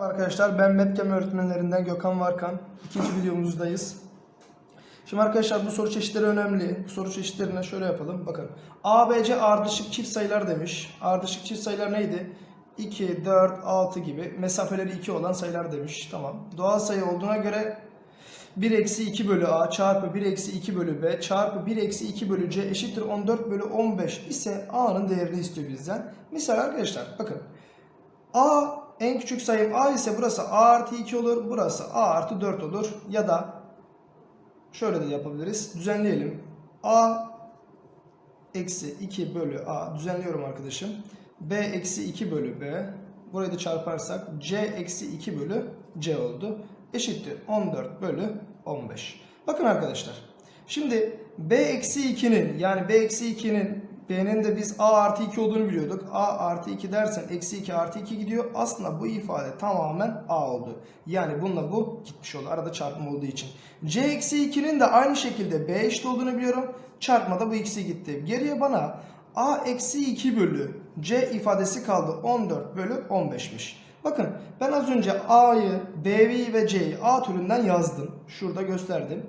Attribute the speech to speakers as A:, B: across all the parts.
A: Arkadaşlar ben Metkem öğretmenlerinden Gökhan Varkan. İkinci videomuzdayız. Şimdi arkadaşlar bu soru çeşitleri önemli. Bu soru çeşitlerine şöyle yapalım. Bakın ABC ardışık çift sayılar demiş. Ardışık çift sayılar neydi? 2, 4, 6 gibi mesafeleri 2 olan sayılar demiş. Tamam. Doğal sayı olduğuna göre 1 eksi 2 bölü A çarpı 1 eksi 2 bölü B çarpı 1 eksi 2 bölü C eşittir 14 bölü 15 ise A'nın değerini istiyor bizden. Misal arkadaşlar bakın A en küçük sayım A ise burası A artı 2 olur. Burası A artı 4 olur. Ya da şöyle de yapabiliriz. Düzenleyelim. A eksi 2 bölü A düzenliyorum arkadaşım. B eksi 2 bölü B. Burayı da çarparsak C eksi 2 bölü C oldu. Eşittir 14 bölü 15. Bakın arkadaşlar. Şimdi B eksi 2'nin yani B eksi 2'nin B'nin de biz A artı 2 olduğunu biliyorduk. A artı 2 dersen eksi 2 artı 2 gidiyor. Aslında bu ifade tamamen A oldu. Yani bununla bu gitmiş oldu. Arada çarpım olduğu için. C eksi 2'nin de aynı şekilde B eşit olduğunu biliyorum. Çarpmada bu ikisi gitti. Geriye bana A eksi 2 bölü C ifadesi kaldı. 14 bölü 15'miş. Bakın ben az önce A'yı, B'yi ve C'yi A türünden yazdım. Şurada gösterdim.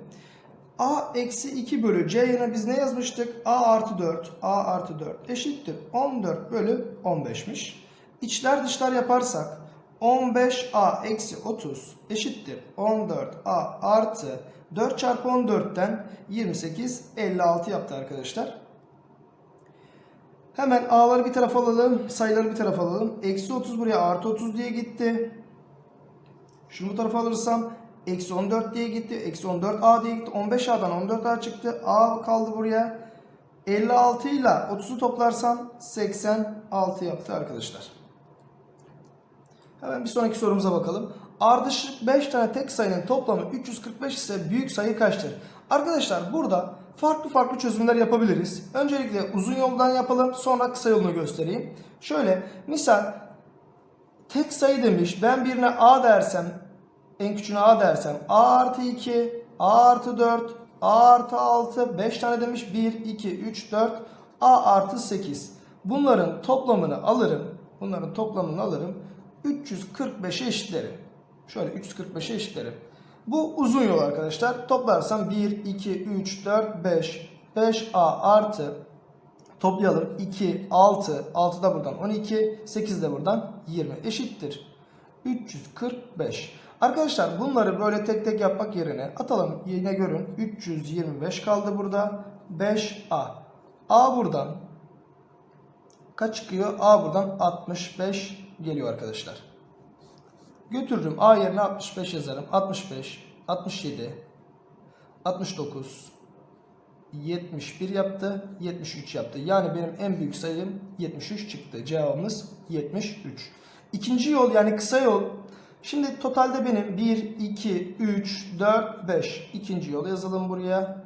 A: A eksi 2 bölü C yerine biz ne yazmıştık? A artı 4. A artı 4 eşittir. 14 bölü 15'miş. İçler dışlar yaparsak 15A eksi 30 eşittir. 14A artı 4 çarpı 14'ten 28 56 yaptı arkadaşlar. Hemen A'ları bir tarafa alalım. Sayıları bir tarafa alalım. Eksi 30 buraya artı 30 diye gitti. Şunu bu tarafa alırsam Eksi 14 diye gitti. Eksi 14A diye gitti. 15A'dan 14A çıktı. A kaldı buraya. 56 ile 30'u toplarsam 86 yaptı arkadaşlar. Hemen bir sonraki sorumuza bakalım. Ardışık 5 tane tek sayının toplamı 345 ise büyük sayı kaçtır? Arkadaşlar burada farklı farklı çözümler yapabiliriz. Öncelikle uzun yoldan yapalım. Sonra kısa yolunu göstereyim. Şöyle misal tek sayı demiş. Ben birine A dersem en küçüğüne A dersem A artı 2, A artı 4, A artı 6, 5 tane demiş 1, 2, 3, 4, A artı 8. Bunların toplamını alırım. Bunların toplamını alırım. 345'e eşitlerim. Şöyle 345'e eşitlerim. Bu uzun yol arkadaşlar. Toplarsam 1, 2, 3, 4, 5. 5A artı toplayalım. 2, 6, 6 da buradan 12, 8 de buradan 20 eşittir. 345. Arkadaşlar bunları böyle tek tek yapmak yerine atalım yine görün 325 kaldı burada 5A. A buradan kaç çıkıyor? A buradan 65 geliyor arkadaşlar. Götürürüm A yerine 65 yazarım. 65, 67, 69, 71 yaptı, 73 yaptı. Yani benim en büyük sayım 73 çıktı. Cevabımız 73. İkinci yol yani kısa yol Şimdi totalde benim 1, 2, 3, 4, 5. İkinci yol yazalım buraya.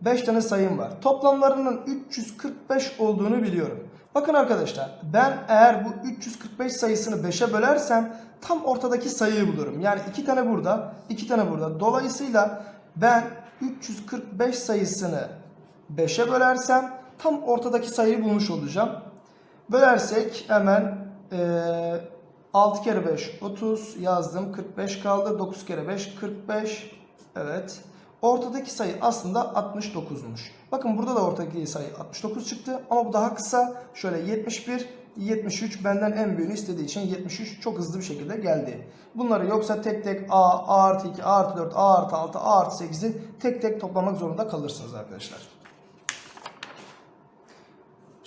A: 5 tane sayım var. Toplamlarının 345 olduğunu biliyorum. Bakın arkadaşlar ben eğer bu 345 sayısını 5'e bölersem tam ortadaki sayıyı bulurum. Yani 2 tane burada, 2 tane burada. Dolayısıyla ben 345 sayısını 5'e bölersem tam ortadaki sayıyı bulmuş olacağım. Bölersek hemen ee, 6 kere 5 30 yazdım. 45 kaldı. 9 kere 5 45. Evet. Ortadaki sayı aslında 69'muş. Bakın burada da ortadaki sayı 69 çıktı. Ama bu daha kısa. Şöyle 71, 73 benden en büyüğünü istediği için 73 çok hızlı bir şekilde geldi. Bunları yoksa tek tek A, A artı 2, A artı 4, A artı 6, A artı 8'i tek tek toplamak zorunda kalırsınız arkadaşlar.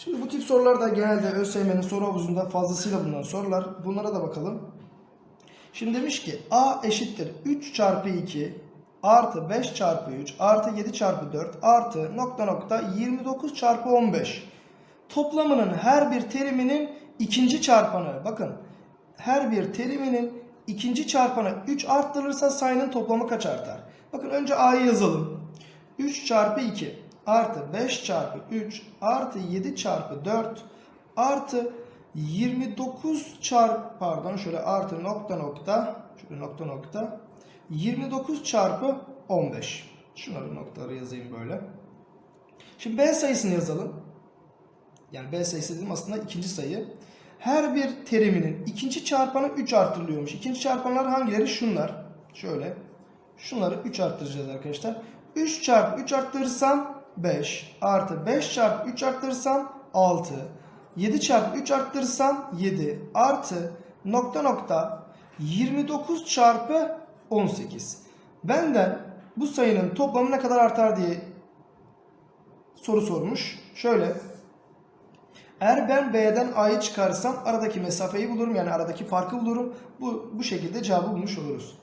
A: Şimdi bu tip sorular da genelde ÖSYM'nin soru havuzunda fazlasıyla bulunan sorular. Bunlara da bakalım. Şimdi demiş ki A eşittir 3 çarpı 2 artı 5 çarpı 3 artı 7 çarpı 4 artı nokta nokta 29 çarpı 15. Toplamının her bir teriminin ikinci çarpanı. Bakın her bir teriminin ikinci çarpanı 3 arttırılırsa sayının toplamı kaç artar? Bakın önce A'yı yazalım. 3 çarpı 2 artı 5 çarpı 3 artı 7 çarpı 4 artı 29 çarpı pardon şöyle artı nokta nokta şöyle nokta nokta 29 çarpı 15. Şunları noktaları yazayım böyle. Şimdi B sayısını yazalım. Yani B sayısı dedim aslında ikinci sayı. her bir teriminin ikinci çarpanı 3 artırılıyormuş. İkinci çarpanlar hangileri? Şunlar. Şöyle. Şunları 3 arttıracağız arkadaşlar. 3 çarpı 3 arttırırsam 5 artı 5 çarpı 3 arttırırsam 6. 7 çarpı 3 arttırırsam 7 artı nokta nokta 29 çarpı 18. Benden bu sayının toplamı ne kadar artar diye soru sormuş. Şöyle. Eğer ben B'den A'yı çıkarsam aradaki mesafeyi bulurum. Yani aradaki farkı bulurum. Bu, bu şekilde cevabı bulmuş oluruz.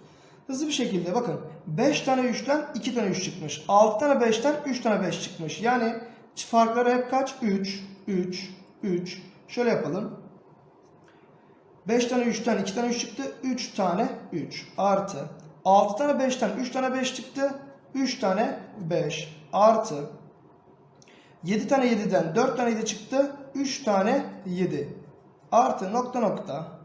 A: Hızlı bir şekilde bakın. 5 tane 3'ten 2 tane 3 çıkmış. 6 tane 5'ten 3 tane 5 çıkmış. Yani farkları hep kaç? 3, 3, 3. Şöyle yapalım. 5 tane 3'ten 2 tane 3 çıktı. 3 tane 3 artı 6 tane 5'ten 3 tane 5 çıktı. 3 tane 5 artı 7 tane 7'den 4 tane 7 çıktı. 3 tane 7 artı nokta nokta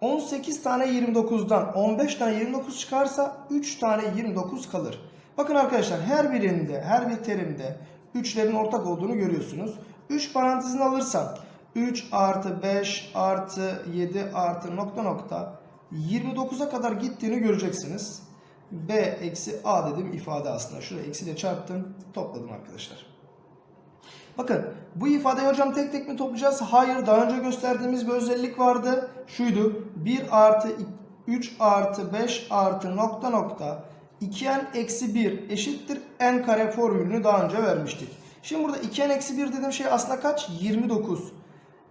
A: 18 tane 29'dan 15 tane 29 çıkarsa 3 tane 29 kalır. Bakın arkadaşlar her birinde her bir terimde 3'lerin ortak olduğunu görüyorsunuz. 3 parantezini alırsam 3 artı 5 artı 7 artı nokta nokta 29'a kadar gittiğini göreceksiniz. B eksi A dedim ifade aslında. Şuraya eksi de çarptım topladım arkadaşlar. Bakın bu ifadeyi hocam tek tek mi toplayacağız? Hayır daha önce gösterdiğimiz bir özellik vardı. Şuydu 1 artı 3 artı 5 artı nokta nokta 2n eksi 1 eşittir n kare formülünü daha önce vermiştik. Şimdi burada 2n eksi 1 dediğim şey aslında kaç? 29.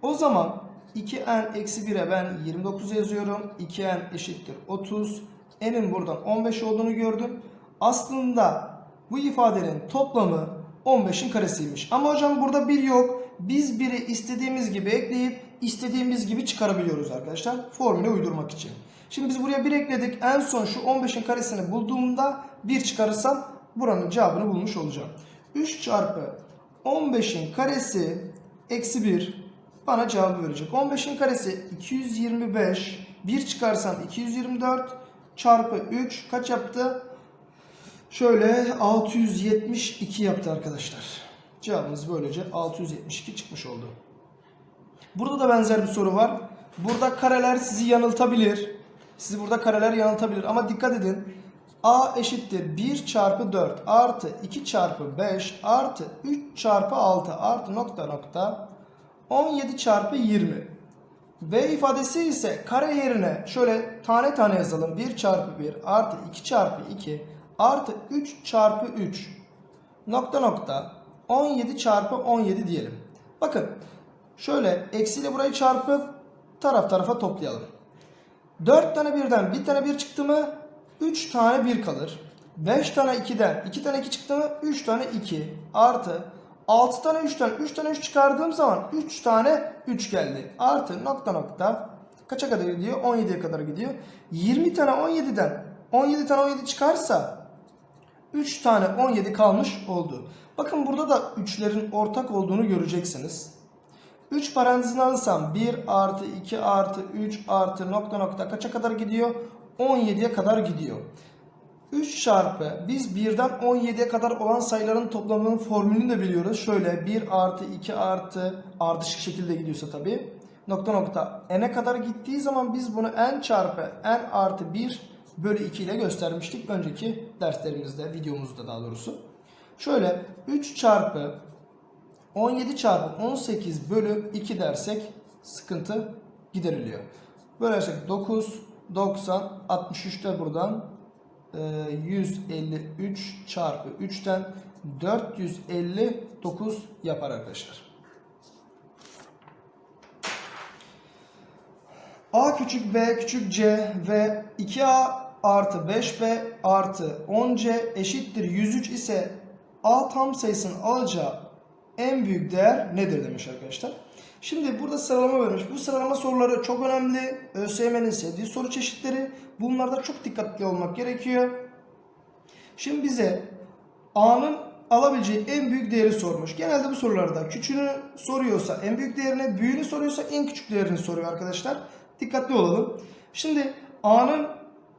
A: O zaman 2n eksi 1'e ben 29 yazıyorum. 2n eşittir 30. n'in buradan 15 olduğunu gördüm. Aslında bu ifadenin toplamı 15'in karesiymiş. Ama hocam burada 1 yok. Biz 1'i istediğimiz gibi ekleyip istediğimiz gibi çıkarabiliyoruz arkadaşlar. Formüle uydurmak için. Şimdi biz buraya 1 ekledik. En son şu 15'in karesini bulduğumda 1 çıkarırsam buranın cevabını bulmuş olacağım. 3 çarpı 15'in karesi eksi 1 bana cevabı verecek. 15'in karesi 225. 1 çıkarsam 224 çarpı 3 kaç yaptı? Şöyle 672 yaptı arkadaşlar. Cevabımız böylece 672 çıkmış oldu. Burada da benzer bir soru var. Burada kareler sizi yanıltabilir. Sizi burada kareler yanıltabilir ama dikkat edin. A eşittir 1 çarpı 4 artı 2 çarpı 5 artı 3 çarpı 6 artı nokta nokta 17 çarpı 20. B ifadesi ise kare yerine şöyle tane tane yazalım. 1 çarpı 1 artı 2 çarpı 2 artı 3 çarpı 3 nokta nokta 17 çarpı 17 diyelim. Bakın şöyle eksiyle burayı çarpıp taraf tarafa toplayalım. 4 tane birden bir tane 1 çıktı mı 3 tane 1 kalır. 5 tane 2'den 2 tane 2 çıktı mı 3 tane 2 artı 6 tane 3'ten 3 tane 3 çıkardığım zaman 3 tane 3 geldi. Artı nokta nokta kaça kadar gidiyor? 17'ye kadar gidiyor. 20 tane 17'den 17 tane 17 çıkarsa 3 tane 17 kalmış oldu. Bakın burada da 3'lerin ortak olduğunu göreceksiniz. 3 parantezini alırsam 1 artı 2 artı 3 artı nokta nokta kaça kadar gidiyor? 17'ye kadar gidiyor. 3 çarpı biz 1'den 17'ye kadar olan sayıların toplamının formülünü de biliyoruz. Şöyle 1 artı 2 artı ardışık şekilde gidiyorsa tabi. Nokta nokta n'e kadar gittiği zaman biz bunu n çarpı n artı 1 bölü 2 ile göstermiştik. Önceki derslerimizde, videomuzda daha doğrusu. Şöyle 3 çarpı 17 çarpı 18 bölü 2 dersek sıkıntı gideriliyor. Böylece 9, 90, 63 de buradan e, 153 çarpı 3'ten 459 yapar arkadaşlar. A küçük b küçük c ve 2a artı 5b artı 10c eşittir 103 ise a tam sayısının alacağı en büyük değer nedir demiş arkadaşlar. Şimdi burada sıralama vermiş. Bu sıralama soruları çok önemli. ÖSYM'nin sevdiği soru çeşitleri. Bunlarda çok dikkatli olmak gerekiyor. Şimdi bize A'nın alabileceği en büyük değeri sormuş. Genelde bu sorularda küçüğünü soruyorsa en büyük değerini, büyüğünü soruyorsa en küçük değerini soruyor arkadaşlar. Dikkatli olalım. Şimdi A'nın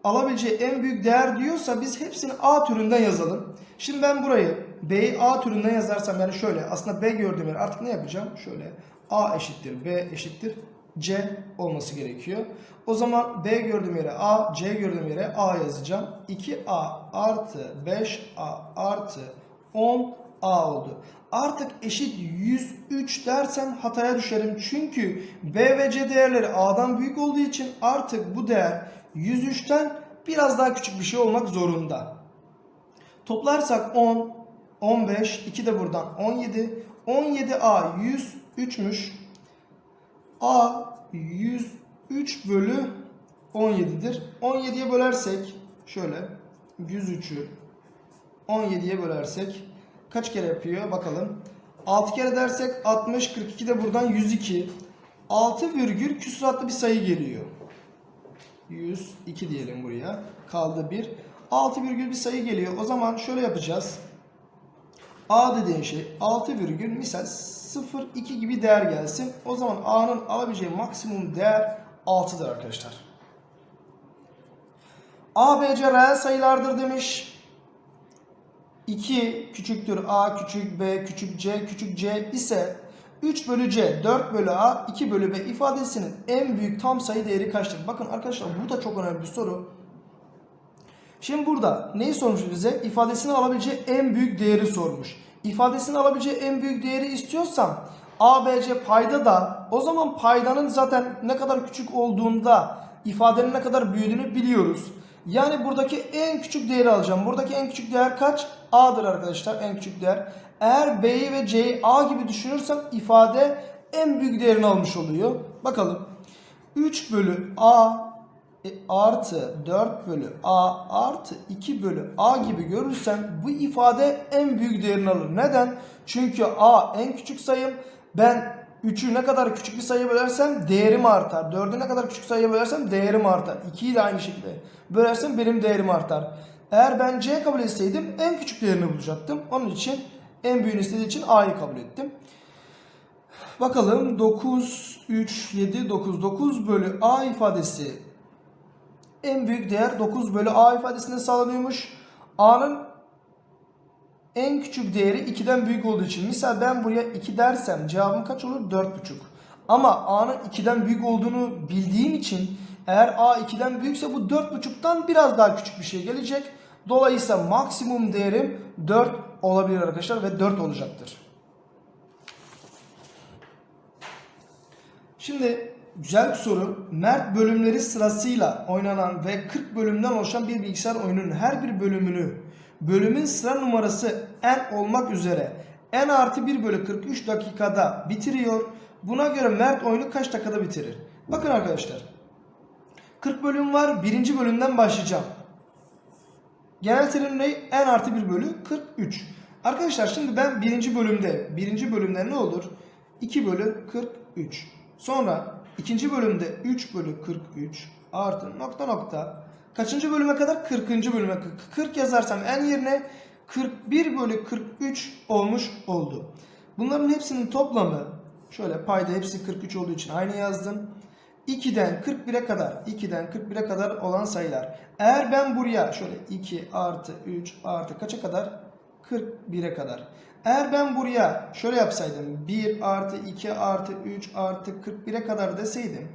A: alabileceği en büyük değer diyorsa biz hepsini A türünden yazalım. Şimdi ben burayı B'yi A türünden yazarsam yani şöyle aslında B gördüğüm yer artık ne yapacağım? Şöyle A eşittir B eşittir C olması gerekiyor. O zaman B gördüğüm yere A, C gördüğüm yere A yazacağım. 2A artı 5A artı 10A oldu. Artık eşit 103 dersem hataya düşerim. Çünkü B ve C değerleri A'dan büyük olduğu için artık bu değer 103'ten biraz daha küçük bir şey olmak zorunda. Toplarsak 10, 15, 2 de buradan 17. 17A 103'müş. A 103 bölü 17'dir. 17'ye bölersek şöyle 103'ü 17'ye bölersek kaç kere yapıyor bakalım. 6 kere dersek 60, 42 de buradan 102. 6 virgül küsuratlı bir sayı geliyor. 102 diyelim buraya. Kaldı 1. 6 virgül bir sayı geliyor. O zaman şöyle yapacağız. A dediğin şey 6 virgül misal 0,2 gibi değer gelsin. O zaman A'nın alabileceği maksimum değer 6'dır arkadaşlar. A, B, C reel sayılardır demiş. 2 küçüktür A küçük B küçük C küçük C ise 3 bölü C 4 bölü A 2 bölü B ifadesinin en büyük tam sayı değeri kaçtır? Bakın arkadaşlar bu da çok önemli bir soru. Şimdi burada neyi sormuş bize? İfadesini alabileceği en büyük değeri sormuş. İfadesini alabileceği en büyük değeri istiyorsam A, B, C payda da o zaman paydanın zaten ne kadar küçük olduğunda ifadenin ne kadar büyüdüğünü biliyoruz. Yani buradaki en küçük değeri alacağım. Buradaki en küçük değer kaç? A'dır arkadaşlar en küçük değer. Eğer B'yi ve C'yi A gibi düşünürsem ifade en büyük değerini almış oluyor. Bakalım. 3 bölü A e, artı 4 bölü A artı 2 bölü A gibi görürsem bu ifade en büyük değerini alır. Neden? Çünkü A en küçük sayım. Ben 3'ü ne kadar küçük bir sayıya bölersem değerim artar. 4'ü ne kadar küçük sayıya bölersem değerim artar. 2'yi de aynı şekilde bölersem benim değerim artar. Eğer ben C kabul etseydim en küçük değerini bulacaktım. Onun için en büyüğünü istediği için A'yı kabul ettim. Bakalım 9, 3, 7, 9. 9 bölü A ifadesi en büyük değer 9 bölü A ifadesinde sağlanıyormuş. A'nın en küçük değeri 2'den büyük olduğu için. Misal ben buraya 2 dersem cevabım kaç olur? 4,5. Ama A'nın 2'den büyük olduğunu bildiğim için eğer A 2'den büyükse bu 4,5'tan biraz daha küçük bir şey gelecek. Dolayısıyla maksimum değerim 4 olabilir arkadaşlar ve 4 olacaktır. Şimdi güzel bir soru. Mert bölümleri sırasıyla oynanan ve 40 bölümden oluşan bir bilgisayar oyununun her bir bölümünü bölümün sıra numarası n olmak üzere n artı 1 bölü 43 dakikada bitiriyor. Buna göre Mert oyunu kaç dakikada bitirir? Bakın arkadaşlar. 40 bölüm var. Birinci bölümden başlayacağım. Genel terim ne? n artı 1 bölü 43. Arkadaşlar şimdi ben birinci bölümde, birinci bölümde ne olur? 2 bölü 43. Sonra ikinci bölümde 3 bölü 43 artı nokta nokta. Kaçıncı bölüme kadar? 40. bölüme. 40 yazarsam n yerine 41 bölü 43 olmuş oldu. Bunların hepsinin toplamı şöyle payda hepsi 43 olduğu için aynı yazdım. 2'den 41'e kadar 2'den 41'e kadar olan sayılar. Eğer ben buraya şöyle 2 artı 3 artı kaça kadar? 41'e kadar. Eğer ben buraya şöyle yapsaydım 1 artı 2 artı 3 artı 41'e kadar deseydim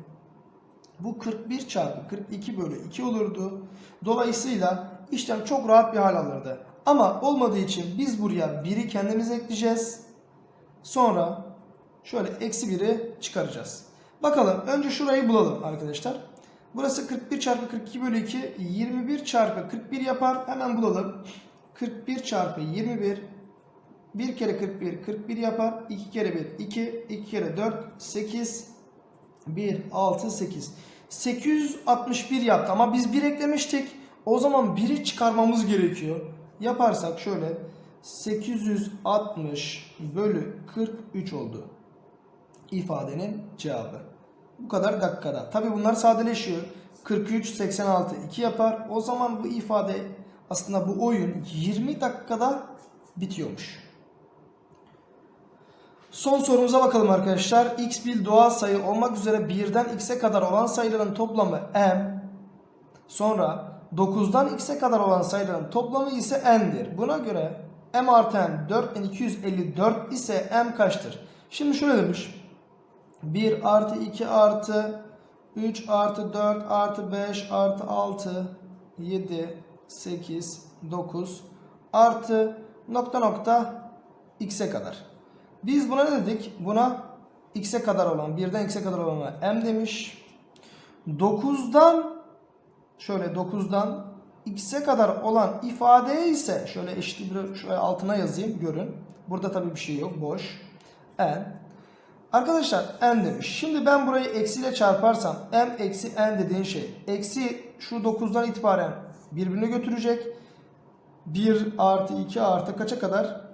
A: bu 41 çarpı 42 bölü 2 olurdu. Dolayısıyla işlem çok rahat bir hal alırdı. Ama olmadığı için biz buraya 1'i kendimiz ekleyeceğiz. Sonra şöyle eksi 1'i çıkaracağız. Bakalım önce şurayı bulalım arkadaşlar. Burası 41 çarpı 42 bölü 2 21 çarpı 41 yapar. Hemen bulalım. 41 çarpı 21 1 kere 41 41 yapar. 2 kere 1 2 2 kere 4 8 1 6 8 861 yaptı ama biz 1 eklemiştik. O zaman 1'i çıkarmamız gerekiyor. Yaparsak şöyle 860 bölü 43 oldu. İfadenin cevabı. Bu kadar dakikada. Tabi bunlar sadeleşiyor. 43, 86, 2 yapar. O zaman bu ifade aslında bu oyun 20 dakikada bitiyormuş. Son sorumuza bakalım arkadaşlar. x bir doğal sayı olmak üzere 1'den x'e kadar olan sayıların toplamı m. Sonra 9'dan x'e kadar olan sayıların toplamı ise n'dir. Buna göre m artı n 4254 ise m kaçtır? Şimdi şöyle demiş. 1 artı 2 artı 3 artı 4 artı 5 artı 6 7 8 9 artı nokta nokta x'e kadar. Biz buna ne dedik? Buna x'e kadar olan, 1'den x'e kadar olana m demiş. 9'dan şöyle 9'dan x'e kadar olan ifadeye ise şöyle eşittir şöyle altına yazayım görün. Burada tabii bir şey yok boş. n. Arkadaşlar n demiş. Şimdi ben burayı eksiyle çarparsam m eksi n dediğin şey eksi şu 9'dan itibaren birbirini götürecek. 1 artı 2 artı kaça kadar?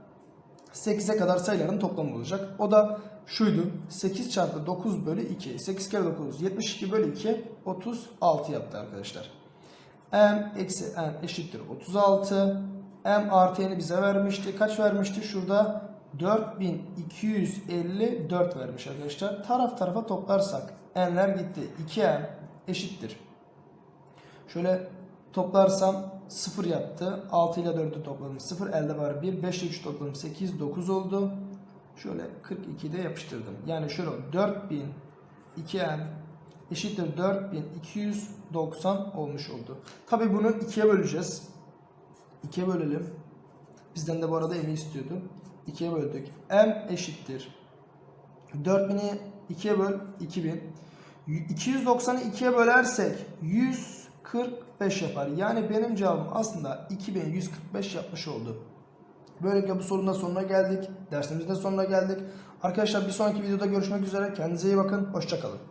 A: 8'e kadar sayıların toplamı olacak. O da şuydu. 8 çarpı 9 bölü 2. 8 kere 9 72 bölü 2 36 yaptı arkadaşlar. m eksi n eşittir 36. m artı n'i bize vermişti. Kaç vermişti? Şurada 4254 vermiş arkadaşlar. Taraf tarafa toplarsak n'ler gitti. 2m eşittir. Şöyle toplarsam 0 yaptı. 6 ile 4'ü topladım. 0 elde var 1. 5 ile 3 topladım. 8 9 oldu. Şöyle 42'de yapıştırdım. Yani şöyle 4000 2m eşittir 4290 olmuş oldu. Tabi bunu 2'ye böleceğiz. 2'ye bölelim. Bizden de bu arada m'i istiyordu. 2'ye böldük. m eşittir. 4000'i 2'ye böl 2000. 290'ı 2'ye bölersek 145 yapar. Yani benim cevabım aslında 2145 yapmış oldu. Böylelikle bu sorunun da sonuna geldik. Dersimizin de sonuna geldik. Arkadaşlar bir sonraki videoda görüşmek üzere. Kendinize iyi bakın. Hoşçakalın.